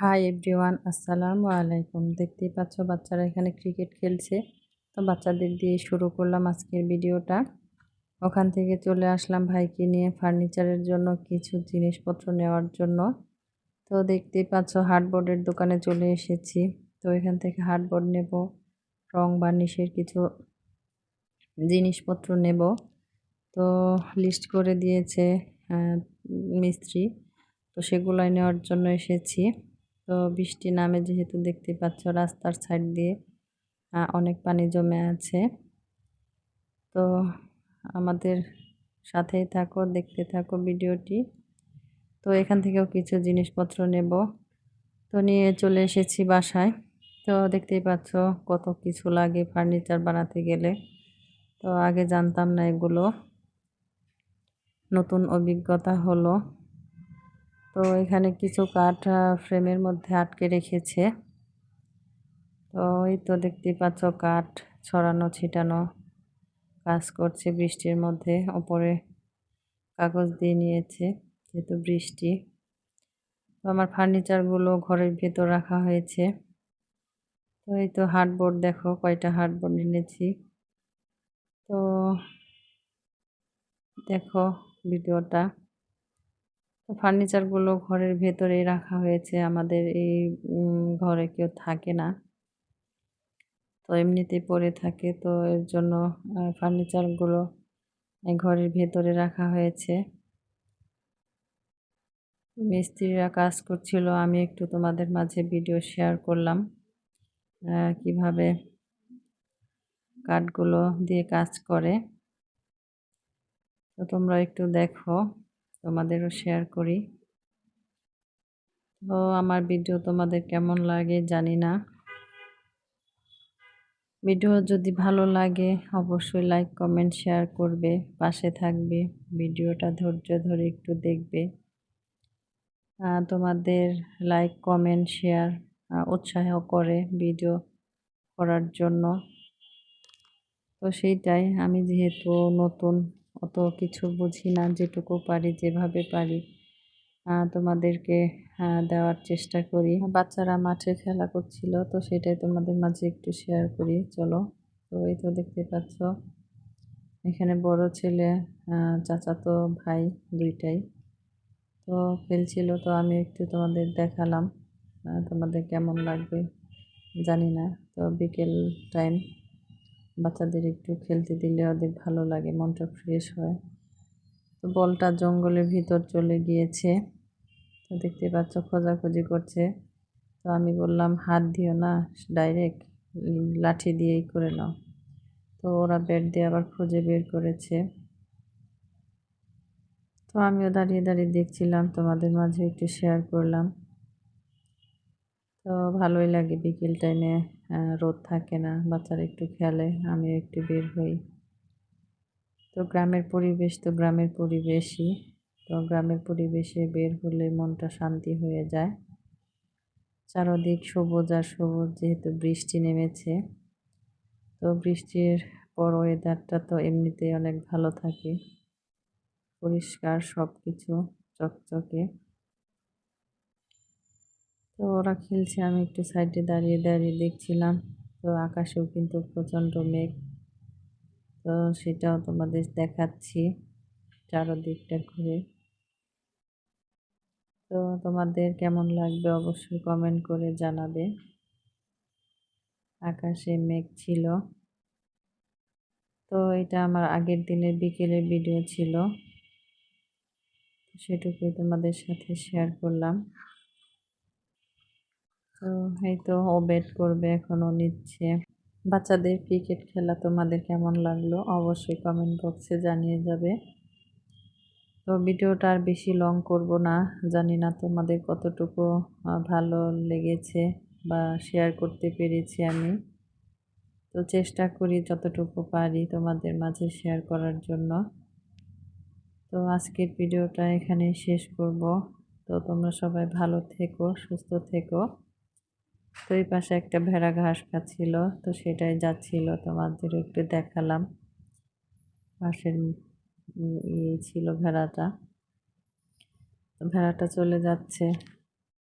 Hi everyone আসসালামু আলাইকুম। দেখতেই পাচ্ছ বাচ্চারা এখানে ক্রিকেট খেলছে। তো বাচ্চাদের দিয়ে শুরু করলাম আজকের ভিডিওটা। ওখান থেকে চলে আসলাম ভাইকে নিয়ে ফার্নিচারের জন্য কিছু জিনিসপত্র নেওয়ার জন্য। তো দেখতেই পাচ্ছ হার্ডবোর্ডের দোকানে চলে এসেছি। তো এখান থেকে হার্ডবোর্ড নেব, রং বার্নিশের কিছু জিনিসপত্র নেব। তো লিস্ট করে দিয়েছে মিস্ত্রি। তো সেগুলাই নেওয়ার জন্য এসেছি। তো বৃষ্টি নামে যেহেতু দেখতে পাচ্ছ রাস্তার সাইড দিয়ে অনেক পানি জমে আছে। তো আমাদের সাথেই থাকো, দেখতে থাকো ভিডিওটি। তো এখান থেকেও কিছু জিনিসপত্র নেব। তো নিয়ে চলে এসেছি বাসায়। তো দেখতেই পাচ্ছ কত কিছু লাগে ফার্নিচার বানাতে গেলে। তো আগে জানতাম না এগুলো। নতুন অভিজ্ঞতা হলো। তো এখানে কিছু কাঠ ফ্রেমের মধ্যে আটকে রেখেছে। তো এই তো দেখতেই পাচ্ছ কাঠ ছড়ানো, ছিটানো কাজ করছে বৃষ্টির মধ্যে। ওপরে কাগজ দিয়ে নিয়েছে যেহেতু বৃষ্টি। তো আমার ফার্নিচারগুলো ঘরের ভেতর রাখা হয়েছে। তো এই তো হার্ডবোর্ড দেখো, কয়টা হার্ডবোর্ড এনেছি। তো দেখো ভিডিওটা। ফার্নিচারগুলো ঘরের ভেতরেই রাখা হয়েছে। আমাদের এই ঘরে কেউ থাকে না। তো এমনিতেই পড়ে থাকে। তো এর জন্য ফার্নিচারগুলো ঘরের ভেতরে রাখা হয়েছে। মিস্ত্রিরা কাজ করছিল। আমি একটু তোমাদের মাঝে ভিডিও শেয়ার করলাম। কীভাবে কাঠগুলো দিয়ে কাজ করে। তো তোমরা একটু দেখো। তোমাদেরও শেয়ার করি। তো আমার ভিডিও তোমাদের কেমন লাগে জানি না। ভিডিও যদি ভালো লাগে অবশ্যই লাইক কমেন্ট শেয়ার করবে, পাশে থাকবে। ভিডিওটা ধৈর্য ধরে একটু দেখবে। তোমাদের লাইক কমেন্ট শেয়ার উৎসাহ করে ভিডিও করার জন্য। তো সেইটাই, আমি যেহেতু নতুন অত কিছু বুঝি না, যেটুকু পারি যেভাবে পারি। তোমাদেরকে দেওয়ার চেষ্টা করি। বাচ্চারা মাঠে খেলা করছিল, তো সেটাই তোমাদের মাঝে একটু শেয়ার করি। চলো, তো এই তো দেখতে পাচ্ছ। এখানে বড় ছেলে চাচাতো ভাই দুইটাই। তো খেলছিল, তো আমি একটু তোমাদের দেখালাম তোমাদের কেমন লাগবে জানি না। তো বিকেল টাইম বাচ্চাদের একটু খেলতে দিলে ওদের ভালো লাগে, মনটা ফ্রেশ হয়। তো বলটা জঙ্গলের ভিতর চলে গিয়েছে। তো দেখতে পাচ্ছ খোঁজাখুঁজি করছে। তো আমি বললাম, হাত দিও না ডাইরেক্ট লাঠি দিয়েই করে নাও। তো ওরা ব্যাট দিয়ে আবার খুঁজে বের করেছে। তো আমিও দাঁড়িয়ে দাঁড়িয়ে দেখছিলাম, তোমাদের মাঝে একটু শেয়ার করলাম। তো ভালোই লাগে বিকেল টাইমে রোদ থাকে না, বাচ্চারা একটু খেলে, আমিও একটু বের হই। তো গ্রামের পরিবেশ তো গ্রামের পরিবেশই, তো গ্রামের পরিবেশে বের হলে মনটা শান্তি হয়ে যায়। চারদিক সবুজ আর সবুজ যেহেতু বৃষ্টি নেমেছে, তো বৃষ্টির পর ওয়েদারটা তো এমনিতেই অনেক ভালো থাকে। পরিষ্কার সব কিছু চকচকে। তো ওরা খেলছে, আমি একটু সাইডে দাঁড়িয়ে দাঁড়িয়ে দেখছিলাম। তো আকাশেও কিন্তু প্রচণ্ড মেঘ। তো সেটাও তোমাদের দেখাচ্ছি চারোদিকটা ঘুরে। তো তোমাদের কেমন লাগবে অবশ্যই কমেন্ট করে জানাবে। আকাশে মেঘ ছিল। তো এটা আমার আগের দিনের বিকেলের ভিডিও ছিল। সেটুকুই তোমাদের সাথে শেয়ার করলাম। তো এই তো ও বেট করবে, এখনও নিচ্ছে। বাচ্চাদের ক্রিকেট খেলা তোমাদের কেমন লাগল অবশ্যই কমেন্ট বক্সে জানিয়ে যাবে। তো ভিডিওটা আর বেশি লং করব না, জানি না তোমাদের কতটুকু ভালো লেগেছে বা শেয়ার করতে পেরেছি আমি। তো চেষ্টা করি যতটুকু পারি তোমাদের মাঝে শেয়ার করার জন্য। তো আজকের ভিডিওটা এখানে শেষ করব। তো তোমরা সবাই ভালো থেকো, সুস্থ থেকো। তো এই পাশে একটা ভেড়া ঘাস খাচ্ছিল, তো সেটাই যাচ্ছিল, তোমাদের একটু দেখালাম। পাশের ইয়ে ছিল ভেড়াটা। ভেড়াটা চলে যাচ্ছে।